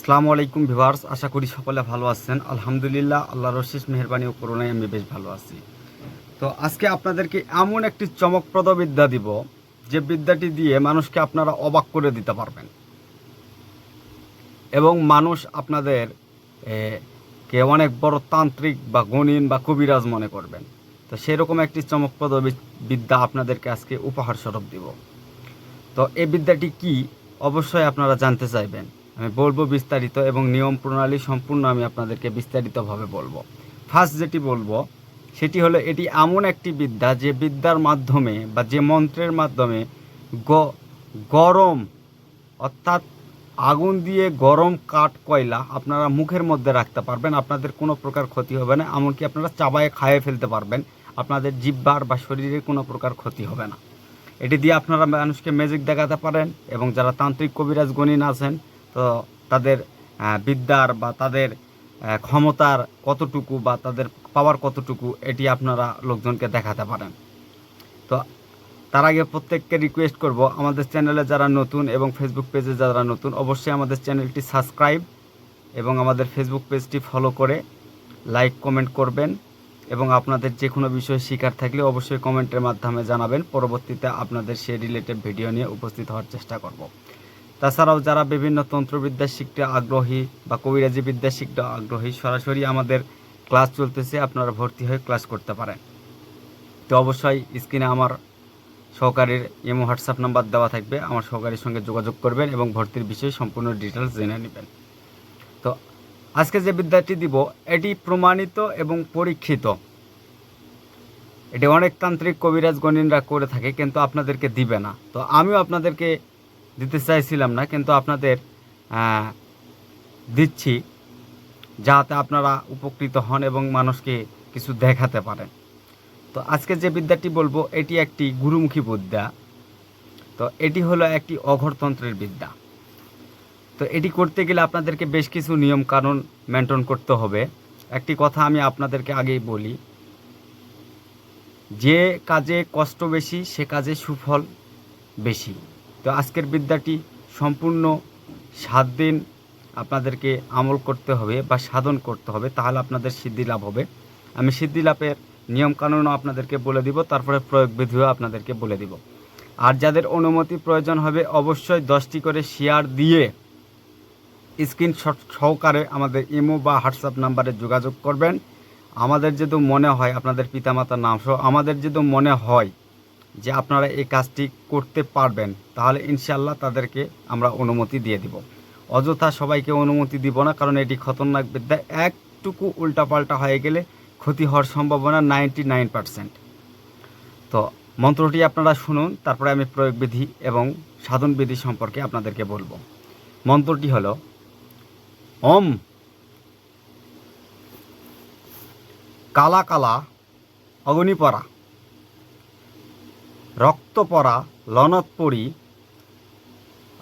আসসালামু আলাইকুম ভিভার্স আশা করি সকলে ভালো আছেন। আলহামদুলিল্লাহ, আল্লাহর রশিস মেহরবানি ও করোনায় আমি বেশ ভালো আছি। তো আজকে আপনাদেরকে এমন একটি চমকপ্রদ বিদ্যা দিব, যে বিদ্যাটি দিয়ে মানুষকে আপনারা অবাক করে দিতে পারবেন। এবং মানুষ আপনাদের কে অনেক বড় তান্ত্রিক বা গণিন বা কবিরাজ মনে করবেন। তো সেরকম একটি চমকপ্রদ বিদ্যা আপনাদেরকে আজকে উপহার স্বরূপ দিব। তো এই বিদ্যাটি কি? অবশ্যই আপনারা জানতে চাইবেন। বলব বিস্তারিত এবং নিয়ম প্রণালী সম্পূর্ণ আমি আপনাদেরকে বিস্তারিতভাবে বলব। ফার্স্ট যেটি বলব, সেটি হলো এটি এমন একটি বিদ্যা যে বিদ্যার মাধ্যমে বা যে মন্ত্রের মাধ্যমে গ- গরম, অর্থাৎ আগুন দিয়ে গরম কাঠ কয়লা আপনারা মুখের মধ্যে রাখতে পারবেন, আপনাদের কোনো প্রকার ক্ষতি হবে না, এমনকি আপনারা চাবায়ে খাইয়ে ফেলতে পারবেন, আপনাদের জিব্বার বা শরীরের কোনো প্রকার ক্ষতি হবে না। এটি দিয়ে আপনারা মানুষকে ম্যাজিক দেখাতে পারেন এবং যারা তান্ত্রিক কবিরাজ গণিন আছেন তো তাদের বিদ্যার বা তাদের ক্ষমতার কতটুকু বা তাদের পাওয়ার কতটুকু এটি আপনারা লোকজনকে দেখাতে পারেন। তো তার আগে প্রত্যেককে রিকোয়েস্ট করব, আমাদের চ্যানেলে যারা নতুন এবং ফেসবুক পেজে যারা নতুন, অবশ্যই আমাদের চ্যানেলটি সাবস্ক্রাইব এবং আমাদের ফেসবুক পেজটি ফলো করে লাইক কমেন্ট করবেন এবং আপনাদের যে কোনো বিষয়ে শিকার থাকলে অবশ্যই কমেন্টের মাধ্যমে জানাবেন। পরবর্তীতে আপনাদের সেই রিলেটেড ভিডিও নিয়ে উপস্থিত হওয়ার চেষ্টা করব। তাছাড়াও যারা বিভিন্ন তন্ত্রবিদ্যা শিখতে আগ্রহী বা কবিরাজি বিদ্যা শিখতে আগ্রহী, সরাসরি আমাদের ক্লাস চলতেছে, আপনারা ভর্তি হয়ে ক্লাস করতে পারেন। তো অবশ্যই স্ক্রিনে আমার সহকারীর ইমো, হোয়াটসঅ্যাপ নাম্বার দেওয়া থাকবে, আমার সহকারীর সঙ্গে যোগাযোগ করবেন এবং ভর্তির বিষয়ে সম্পূর্ণ ডিটেলস জেনে নেবেন। তো আজকে যে বিদ্যাটি দিব, এটি প্রমাণিত এবং পরীক্ষিত। এটি অনেক তান্ত্রিক কবিরাজ গণিনরা করে থাকে, কিন্তু আপনাদেরকে দিবে না। তো আমিও আপনাদেরকে দিতে চাইছিলাম না, কিন্তু আপনাদের দিচ্ছি যাতে আপনারা উপকৃত হন এবং মানুষকে কিছু দেখাতে পারেন। তো আজকে যে বিদ্যাটি বলব, এটি একটি গুরুমুখী বিদ্যা। তো এটি হলো একটি অঘরতন্ত্রের বিদ্যা। তো এটি করতে গেলে আপনাদেরকে বেশ কিছু নিয়ম কানুন মেনটেন করতে হবে। একটি কথা আমি আপনাদেরকে আগেই বলি, যে কাজে কষ্ট বেশি, সে কাজে সুফল বেশি। তো আজকের বিদ্যাটি সম্পূর্ণ সাত দিন আপনাদেরকে আমল করতে হবে বা সাধন করতে হবে, তাহলে আপনাদের সিদ্ধি লাভ হবে। আমি সিদ্ধি লাভের নিয়মকানুনও আপনাদেরকে বলে দিব, তারপরে প্রয়োগ বিধিও আপনাদেরকে বলে দিব। আর যাদের অনুমতি প্রয়োজন হবে, অবশ্যই দশটি করে শেয়ার দিয়ে স্ক্রিনশট সহকারে আমাদের ইমো বা হোয়াটসঅ্যাপ নাম্বারে যোগাযোগ করবেন। আমাদের যদি মনে হয়, আপনাদের পিতামাতার নাম সহ আমাদের যদি মনে হয় যে আপনারা এই কাজটি করতে পারবেন, তাহলে ইনশাল্লাহ তাদেরকে আমরা অনুমতি দিয়ে দিব। অযথা সবাইকে অনুমতি দিব না, কারণ এটি খতরনাক বিদ্যা। একটুকু উল্টাপাল্টা হয়ে গেলে ক্ষতি হওয়ার সম্ভাবনা নাইনটি নাইন পার্সেন্ট। তো মন্ত্রটি আপনারা শুনুন, তারপরে আমি প্রয়োগ বিধি এবং সাধন বিধি সম্পর্কে আপনাদেরকে বলব। মন্ত্রটি হলো, ওম কালা কালা অগ্নিপরা। রক্ত পরা লনত পড়ি,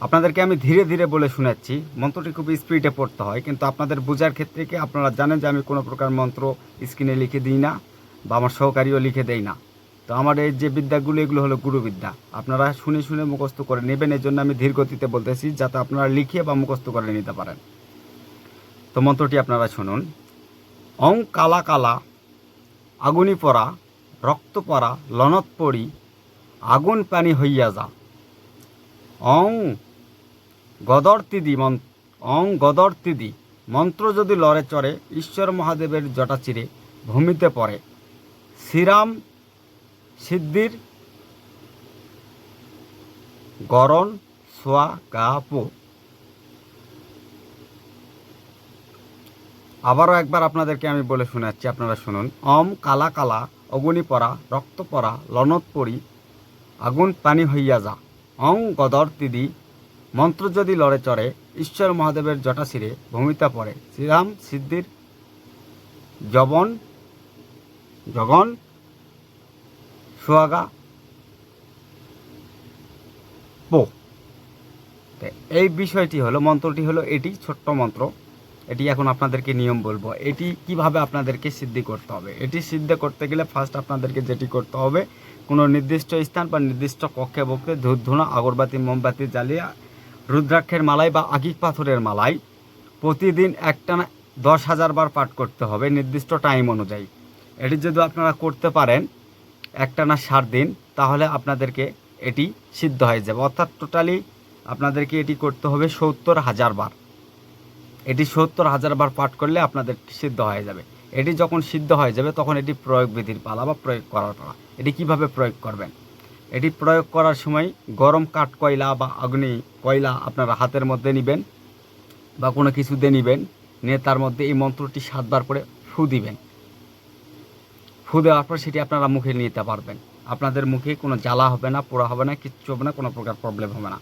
আপনাদেরকে আমি ধীরে ধীরে বলে শোনাচ্ছি মন্ত্রটি খুব স্পিডে পড়তে হয়, কিন্তু আপনাদের বোঝার ক্ষেত্রে কি আপনারা জানেন যে আমি কোনো প্রকার মন্ত্র স্ক্রিনে লিখে দিই না বা আমার সহকারীও লিখে দেই না? তো আমার এই যে বিদ্যাগুলো, এগুলো হলো গুরুবিদ্যা। আপনারা শুনে শুনে মুখস্থ করে নেবেন, এর জন্য আমি ধীর গতিতে বলতেছি, যাতে আপনারা লিখে বা মুখস্থ করে নিতে পারেন। তো মন্ত্রটি আপনারা শুনুন। অং কালা কালা, আগুনি পড়া, রক্ত পড়া, লনত পড়ি আগুন পানি হইয়া যা। অং গদর তিদি মন, অং গদর তিদি, মন্ত্র যদি লড়ে চড়ে, ঈশ্বর মহাদেবের জটা চিরে ভূমিতে পড়ে। শ্রীরাম সিদ্ধির গরণ সোয়া গা পো। আবারও একবার আপনাদেরকে আমি বলে শোনাচ্ছি, আপনারা শুনুন। অম কালা কালা অগুনি পরা রক্ত পরা লনত পড়ি আগুন পানি হইয়া যা। অং গদর তিদি, মন্ত্র যদি লড়ে চড়ে, ঈশ্বর মহাদেবের জটা ভূমিতা পড়ে। শ্রীরাম সিদ্ধির জবন জগন সোয়াগা পো। এই বিষয়টি হলো, মন্ত্রটি হলো এটি ছোট্ট মন্ত্র। এটি এখন আপনাদেরকে নিয়ম বলব। এটি কীভাবে আপনাদেরকে সিদ্ধি করতে হবে? এটি সিদ্ধ করতে গেলে ফার্স্ট আপনাদেরকে যেটি করতে হবে, কোনো নির্দিষ্ট স্থান বা নির্দিষ্ট কক্ষে বক্ষে ধূপ ধুনা, আগরবাতি, মোমবাতি জ্বালিয়ে রুদ্রাক্ষের মালাই বা আগিক পাথরের মালাই প্রতিদিন একটা না দশ হাজার বার পাঠ করতে হবে নির্দিষ্ট টাইম অনুযায়ী। এটি যদি আপনারা করতে পারেন একটা না সাত দিন, তাহলে আপনাদেরকে এটি সিদ্ধ হয়ে যাবে। অর্থাৎ টোটালি আপনাদেরকে এটি করতে হবে সত্তর হাজার বার। এটি সত্তর হাজার বার পাঠ করলে আপনাদের সিদ্ধ হয়ে যাবে। এটি যখন সিদ্ধ হয়ে যাবে, তখন এটি প্রয়োগ বিধির পালা বা প্রয়োগ করার পালা। এটি কীভাবে প্রয়োগ করবেন? এটি প্রয়োগ করার সময় গরম কাঠ কয়লা বা অগ্নি কয়লা আপনারা হাতের মধ্যে নেবেন বা কোনো কিছুতে নেবেন, নিয়ে তার মধ্যে এই মন্ত্রটি সাতবার করে ফু দিবেন। ফু দেওয়ার পর সেটি আপনারা মুখে নিতে পারবেন। আপনাদের মুখে কোনো জ্বালা হবে না, পোড়া হবে না, কিচ্ছু হবে না, কোনো প্রকার প্রবলেম হবে না।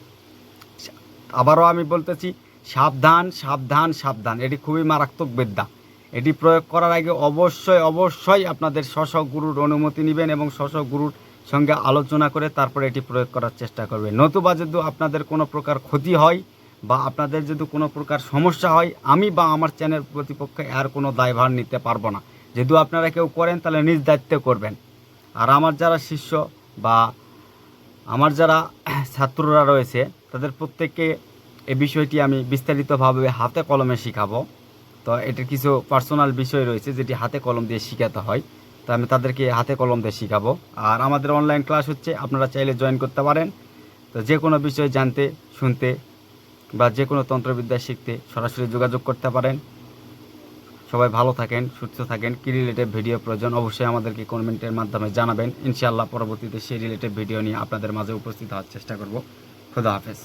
আবারও আমি বলতেছি সাবধান সাবধান সাবধান। এটি খুবই মারাত্মক বিদ্যা। এটি প্রয়োগ করার আগে অবশ্যই অবশ্যই আপনাদের স্ব গুরুর অনুমতি নেবেন এবং স্ব গুরুর সঙ্গে আলোচনা করে তারপরে এটি প্রয়োগ করার চেষ্টা করবেন। নতুবা যদি আপনাদের কোনো প্রকার ক্ষতি হয় বা আপনাদের যদি কোনো প্রকার সমস্যা হয়, আমি বা আমার চ্যানেল প্রতিপক্ষে আর কোনো দায়ভার নিতে পারব না। যদি আপনারা কেউ করেন, তাহলে নিজ দায়িত্বে করবেন। আর আমার যারা শিষ্য বা আমার যারা ছাত্ররা রয়েছে, তাদের প্রত্যেককে এই বিষয়টি আমি বিস্তারিতভাবে হাতে কলমে শেখাবো। তো এটার কিছু পার্সোনাল বিষয় রয়েছে যেটি হাতে কলম দিয়ে শেখাতে হয়। তো আমি তাদেরকে হাতে কলম দিয়ে শেখাবো। আর আমাদের অনলাইন ক্লাস হচ্ছে, আপনারা চাইলে জয়েন করতে পারেন। তো যে কোনো বিষয় জানতে, শুনতে বা যে কোনো তন্ত্রবিদ্যা শিখতে সরাসরি যোগাযোগ করতে পারেন। সবাই ভালো থাকেন, সুস্থ থাকেন। কী রিলেটেড ভিডিও প্রয়োজন অবশ্যই আমাদেরকে কমেন্টের মাধ্যমে জানাবেন। ইনশাআল্লাহ পরবর্তীতে সেই রিলেটেড ভিডিও নিয়ে আপনাদের মাঝে উপস্থিত হওয়ার চেষ্টা করব। খুদা হাফেজ।